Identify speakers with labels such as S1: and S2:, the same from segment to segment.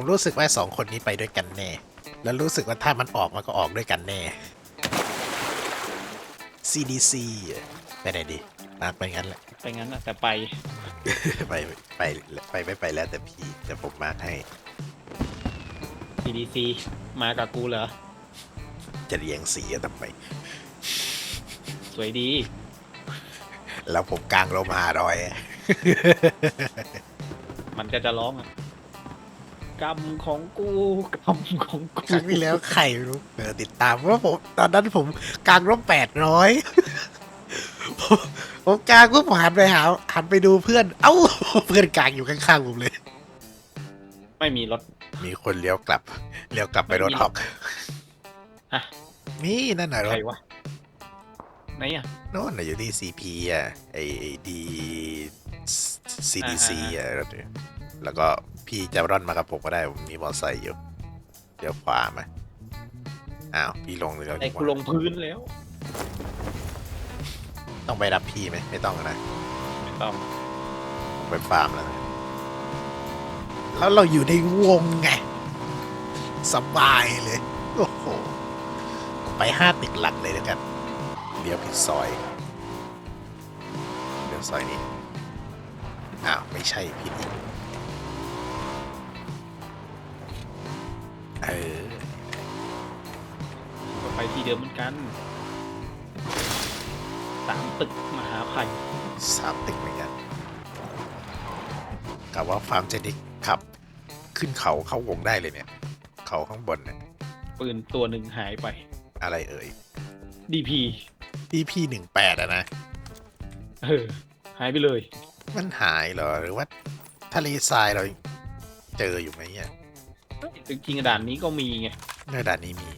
S1: ผมรู้สึกว่าสองคนนี้ไปด้วยกันแน่ แล้วรู้สึกว่าถ้ามันออกมันก็ออกด้วยกันแน่ CDC ไปไหนดีมาไปงั้นแหละ
S2: ไปงั้นอะแต่ไป
S1: ไปไปไปไม่ไปแล้วแต่พี่แต่ผมมาให้
S2: CDC มากับกูเหรอ
S1: จะเรียงสีกันทำไม
S2: สวยดี
S1: แล้วผมกลางลมหารอย
S2: มันก็จะร้องอะ กรรมของกูกรรมของกู
S1: ครั้งที่แล้วใครไม่รู้เออติดตามว่าผมตอนนั้นผมกลางร่มแปดร้อยผมผมกลางก็ผมหันไปหาหันไปดูเพื่อน เอ้าเพื่อนกลางอยู่ข้างๆผมเลย
S2: ไม่มีรถ
S1: มีคนเลี้ยวกลับเลี้ยวกลับไปรถฮอก
S2: ฮะ
S1: นี่นั่นน่ะร
S2: ใค
S1: ถ
S2: รวะไหนอะ
S1: โน่นน่ะอยู่ที่ซีพีอะไอดีซีดีซีอะรถเนี่ยแล้วก็ พี่จะร่อนมากับผมก็ได้ผมมีมอเตอร์ไซค์อยู่เดี๋ยวขวามาอ้าวพี่ลงเลยแล้ว
S2: ไอ้กูลงพื้นแล้ว
S1: ต้องไปรับพี่ไหมไม่ต้องนะ
S2: ไม่ต้อง
S1: ไปฟาร์มแล้วนะแล้วเราอยู่ในวงไงสบายเลยโอ้โหไปห้าตึกหลักเลยแล้วกันเลี้ยวผิดซอยเลี้ยวซอยนี้อ้าวไม่ใช่ผิดอีก เออ
S2: ก็ไปที่เดิมเหมือนกันสามตึกมหาภัย
S1: สามตึกเหมือนกันกะว่าฟาร์มเจนิกขับ ขึ้นเขาเข้าวงได้เลยเนี่ย เขาข้างบนเนี่ย
S2: ปืนตัวหนึ่งหายไป
S1: อะไรเอ่ย
S2: DP
S1: ที่พี่หนึ่งแปดอะนะ
S2: เออ หายไปเลย
S1: มันหายเหรอ หรือว่า ทะเลทรายเราเจออยู่ไหมเนี่ย
S2: จริงๆด่านนี้ก็มีไง
S1: ในด่านนี้มี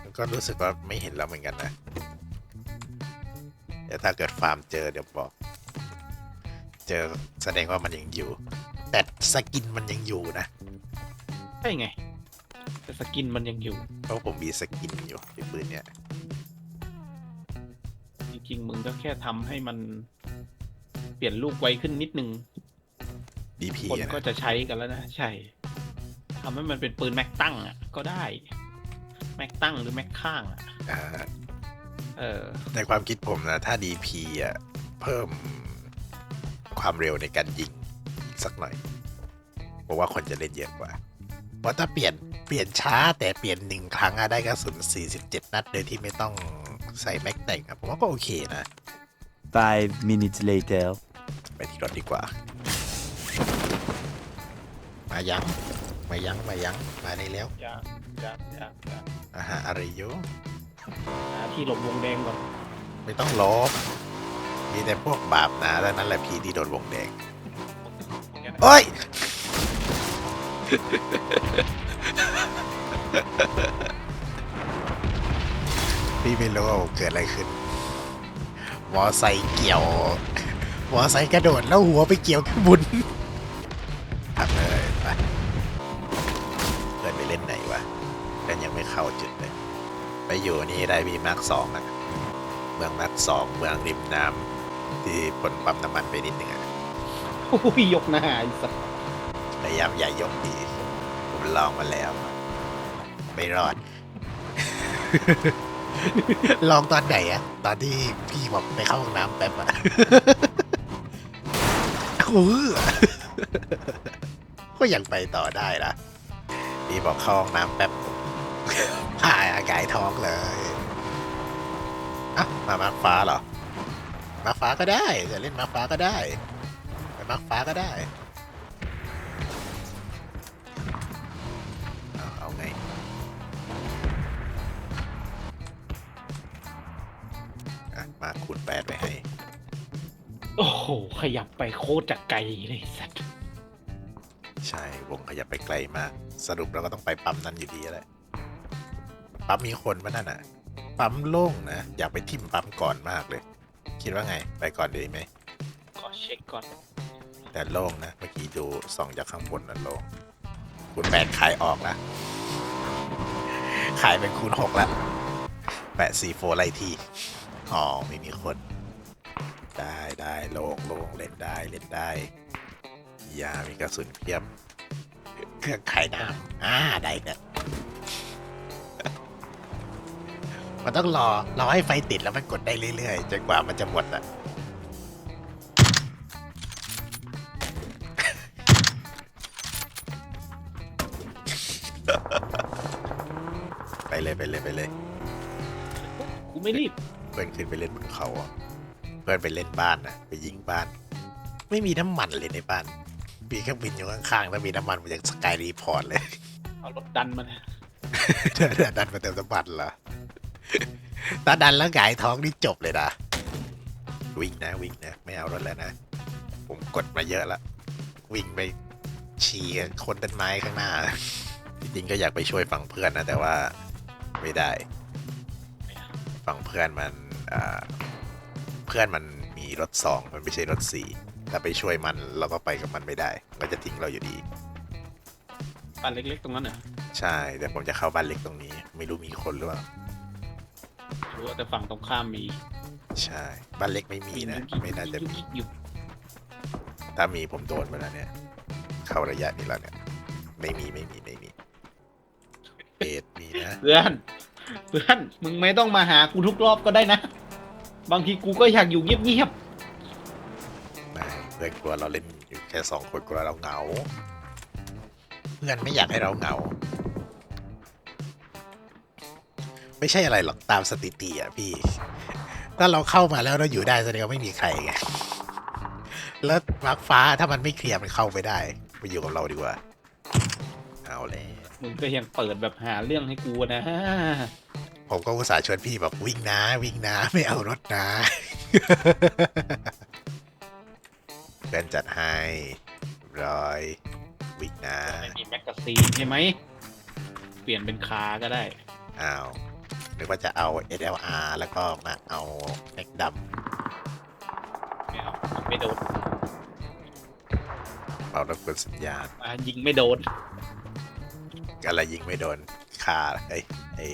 S1: แล้วก็รู้สึกว่าไม่เห็นแล้วเหมือนกันนะเดี๋ยวถ้าเกิดฟาร์มเจอเดี๋ยวบอก เจอแสดงว่ามันยังอยู่ แต่สกินมันยังอยู่นะ
S2: ใช่ไง แต่สกินมันยังอยู่
S1: เพราะผมมีสกินอยู่ในปืนเนี่ย
S2: จริงๆมึงก็แค่ทำให้มันเปลี่ยนลูกไวขึ้นนิดนึง
S1: DP
S2: คน
S1: อะ
S2: ก็
S1: นะ
S2: จะใช้กันแล้วนะ ใช่ทำให้มันเป็นปืนแม็กตั้งอะก็ได้ แม็กตั้งหรือแม็กข้างอะ
S1: อ่า
S2: เออ
S1: ในความคิดผมนะ ถ้า DP อะ เพิ่มความเร็วในการยิงอีกสักหน่อยเพราะว่าคนจะเล่นเยอะกว่าเพราะถ้าเปลี่ยนเปลี่ยนช้าแต่เปลี่ยนหนึ่งครั้งอะได้กระสุน47 นัด โดยที่ไม่ต้องใส่แม็กแต่งอะผมว่าก็โอเคนะ
S3: Five minutes later.
S1: ไปที่รถดีกว่า มายังมายังมายังมาได้แล้ว
S2: อยากอยากอยากอยาก
S1: อาหาอะไรโย
S2: หาที่หลบวงแดงก่อน
S1: ไม่ต้องลบมีแต่พวกบาปหนาแล้วนั้นแหละพี่ที่โดนวงแดง
S2: อย่างเงี้ย
S1: โอ้ยพี่ไม่รู้ว่าเกิดอะไรขึ้น มอไซค์เกี่ยว มอไซค์กระโดดแล้วหัวไปเกี่ยวขึ้นบุญ นี่ได้มีมาร์คสองอะเมืองมาร์คสองเมืองริมน้ำที่ผลปั๊มน้ำมันไปนิดนึงอะ
S2: โอ้ยยกหน้าไอ้สัส
S1: พยายามอย่ายกดีผมลองมาแล้ว ไม่รอด ลองตอนไหนอะตอนที่พี่บอกไปเข้าห้องน้ำแป๊บอะโอ้โหก็ยังไปต่อได้นะพี่บอกเข้าห้องน้ำแป๊บ พายอากายท้องเลยอะมามาร์คฟ้าเหรอ มาร์คฟ้าก็ได้ จะเล่นมาร์คฟ้าก็ได้ไปมาร์คฟ้าก็ได้เอาเอาไงอะมาคูณแปดไปให้
S2: โอ้โห ขยับไปโคตรจากไกลเลยไอ้สัส
S1: ใช่ วงขยับไปไกลมาก สรุปเราก็ต้องไปปั๊มนั้นอยู่ดีแหละ ปั๊มมีคนปะนั่นอะ ปั๊มโล่งนะ อยากไปทิมปั๊มก่อนมากเลย คิดว่าไง ไปก่อนดีไหม
S2: ขอเช็คก่อน
S1: แต่โล่งนะ เมื่อกี้ดูส่องจากข้างบนนั้นโล่งคูณแปดขายออกละ ขายเป็นคูณหกละแปดสี่โฟไล่ที่อ๋อไม่มีคน ได้ได้โล่งโล่งเล่นได้เล่นได้ยามีกระสุนเพียบ เครื่องขายน้ำอ่าได้เนี่ย มันต้องรอรอให้ไฟติดแล้วมันกดได้เรื่อยๆจนกว่ามันจะหมดอะไปเลยไปเลยไปเลย
S2: กูไม่รีบ
S1: เพื่อนขึ้นไปเล่นบนเขาอะเพื่อนไปเล่นบ้านนะไปยิงบ้าน ไม่มีน้ำมันเลยในบ้าน มีเครื่องบินอยู่ข้างๆถ้ามีน้ำมันมาจากสกายรีพอร์ตเลย
S2: เอารถดันมัน
S1: ดันมาเติมน้ำมันเหรอ ถ้าดันแล้วหงายท้องนี่จบเลยนะ วิ่งนะ วิ่งนะ ไม่เอารถแล้วนะ ผมกดมาเยอะละ วิ่งไปฉี่กับคนต้นไม้ข้างหน้า จริงๆก็อยากไปช่วยฝั่งเพื่อนนะ แต่ว่าไม่ได้ ฝั่งเพื่อนมันอ่าเพื่อนมันมีรถสองมันไม่ใช่รถสี่ถ้าไปช่วยมันเราก็ไปกับมันไม่ได้ มันจะทิ้งเราอยู่ดี
S2: บ้านเล็กๆตรงนั้นเหรอ
S1: ใช่ แต่ผมจะเข้าบ้านเล็กตรงนี้ ไม่รู้มีคนหรือเปล่า
S2: รู้ว่าแต่ฝั่งตรงข้ามมี
S1: ใช่บ้านเล็กไม่มีนะ ไม่น่าจะมี
S2: อยู่
S1: ถ้ามีผมโดนไปแล้วเนี่ย เข้าระยะนี้แล้วเนี่ย ไม่มีไม่มีไม่มีเอ็ดมีนะ
S2: เพื่อนเพื่อนมึงไม่ต้องมาหากูทุกรอบก็ได้นะ บางทีกูก็อยากอยู่เงียบ
S1: ไม่เพื่อนกลัวเราเล่นอยู่แค่สองคนกลัวเราเหงา เพื่อนไม่อยากให้เราเหงา ไม่ใช่อะไรหรอกตามสถิติอะพี่ ถ้าเราเข้ามาแล้วเราอยู่ได้แสดงว่าไม่มีใครไงแล้วมาร์คฟ้าถ้ามันไม่เคลียร์มันเข้าไม่ได้ไปอยู่กับเราดีกว่า เอาแล้ว
S2: ๆมึงก็ยังเปิดแบบหาเรื่องให้กูนะ
S1: ผมก็อุตส่าห์ชวนพี่บอกวิ่งนะ วิ่งนะ ไม่เอารถนะเพื่อนจัดให้ร้อยวิ่งนะ
S2: ไม่มีแมกกาซีนใช่ไหม เปลี่ยนเป็นคาก็ได้
S1: อ้าว นึกว่าจะเอา SLR แล้วก็มาเอาแม็กดัม
S2: ไม่เอาไม่โดน
S1: เอารบกวนสัญญาณ
S2: อะยิงไม่โดน
S1: อะไรยิงไม่โดนคาไอ้ไอ้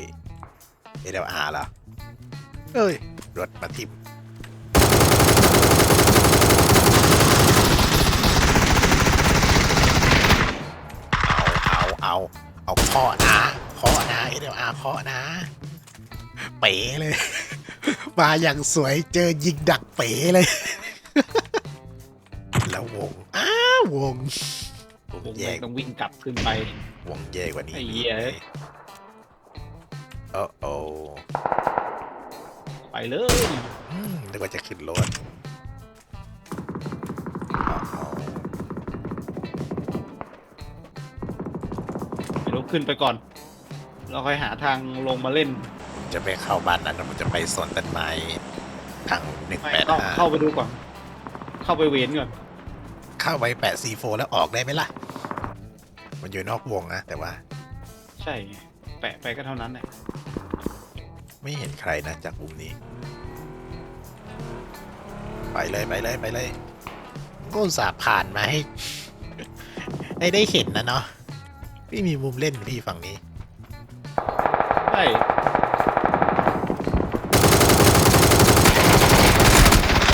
S1: SLR เหรอเอ้ย รถมาทิมเอาเอาเอาเอาเคาะนะเคาะนะ SLR เคาะนะ เป๋เลย มาอย่างสวยเจอยิงดักเป๋เลย แล้ววง อ้าววงวง
S2: ผม
S1: แยก
S2: ต้องวิ่งกลับขึ้นไป
S1: วงแย่กว่านี้
S2: ไอ้เหี้ย
S1: โอ้โอ้
S2: ไปเลย
S1: อืมนึกว่าจะขึ้นรถอ้าว
S2: ไม่รู้ขึ้นไปก่อน เราค่อยหาทางลงมาเล่น
S1: จะไปเข้าบ้านนั้นผมจะไปสวนต้นไม้ทางหนึ่ง
S2: ไม่
S1: แปด
S2: ต้อง
S1: ห้า
S2: เข้าไปดูก่อน เข้าไปเวนก่อน
S1: เข้าไปแปะซีโฟแล้วออกได้ไหมล่ะ มันอยู่นอกวงนะแต่ว่า
S2: ใช่ไงแปะไปก็เท่านั้นแหละ
S1: ไม่เห็นใครนะจากมุมนี้ ไปเลยไปเลยไปเลยก็อุตส่าห์ผ่านมาให้ให้ได้เห็นนะเนาะพี่มีมุมเล่นพี่ฝั่งนี้
S2: ใช่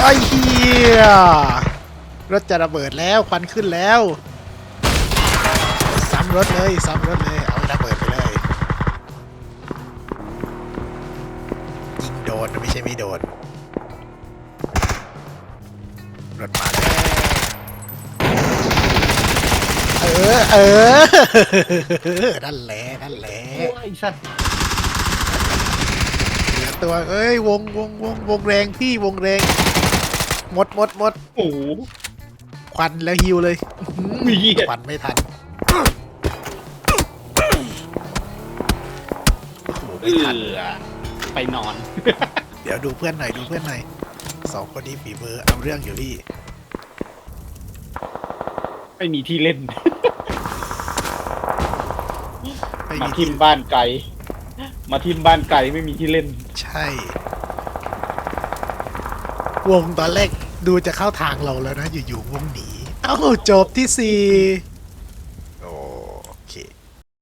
S1: อ้เฮียรถจะระเบิดแล้วควันขึ้นแล้ว ซ้ำรถเลยซ้ำรถเลย เอาระเบิดไปเลยยิงโดนนะไม่ใช่ไม่โดนรถมาแล้วเออเออนั่นแหละนั่นแหละ
S2: โอ้ยไอ้สัตว์
S1: เหลือตัวเอ้ยวงวงวงวงแรงพี่วงแรง หมดหมดหมด
S2: โอ้โห
S1: ควันแล้วฮิวเลยอื้อหือ
S2: เหี้ย
S1: ควันไม่ทันโอ้โห
S2: เอ
S1: ไม่ทัน
S2: อไปนอน
S1: เดี๋ยวดูเพื่อนหน่อยดูเพื่อนหน่อยสองคนนี้ฝีมือเอาเรื่องอยู่พี่
S2: ไม่มีที่เล่น
S1: ไม่
S2: มา
S1: มี
S2: ทิ
S1: ที่
S2: มบ้านไกล มาทิมบ้านไกลไม่มีที่เล่น
S1: ใช่ วงตอนแรก ดูจะเข้าทางเราแล้วนะ อยู่ๆวงหนี เอ้าจบที่สี่